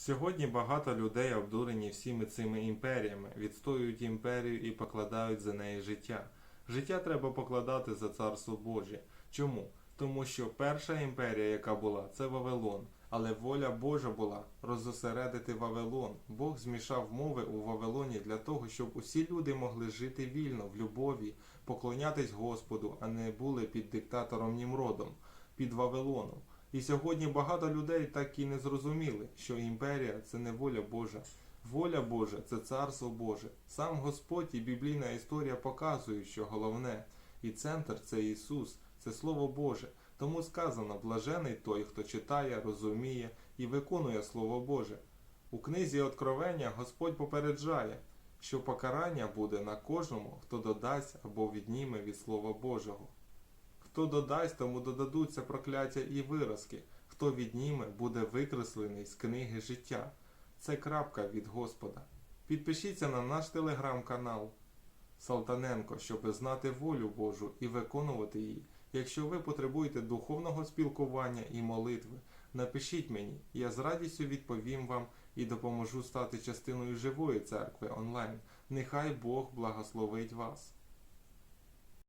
Сьогодні багато людей обдурені всіми цими імперіями, відстоюють імперію і покладають за неї життя. Життя треба покладати за царство Божє. Чому? Тому що перша імперія, яка була, це Вавилон. Але воля Божа була розосередити Вавилон. Бог змішав мови у Вавилоні для того, щоб усі люди могли жити вільно, в любові, поклонятись Господу, а не були під диктатором Німродом, під Вавилоном. І сьогодні багато людей так і не зрозуміли, що імперія це не воля Божа. Воля Божа це царство Боже. Сам Господь і біблійна історія показують, що головне і центр це Ісус, це Слово Боже. Тому сказано, блажений той, хто читає, розуміє і виконує Слово Боже. У книзі Откровення Господь попереджає, що покарання буде на кожному, хто додасть або відніме від Слова Божого. Хто додасть, тому додадуться прокляття і виразки. Хто відніме, буде викреслений з книги життя. Це крапка від Господа. Підпишіться на наш телеграм-канал Салтаненко, щоб знати волю Божу і виконувати її. Якщо ви потребуєте духовного спілкування і молитви, напишіть мені, я з радістю відповім вам і допоможу стати частиною живої церкви онлайн. Нехай Бог благословить вас.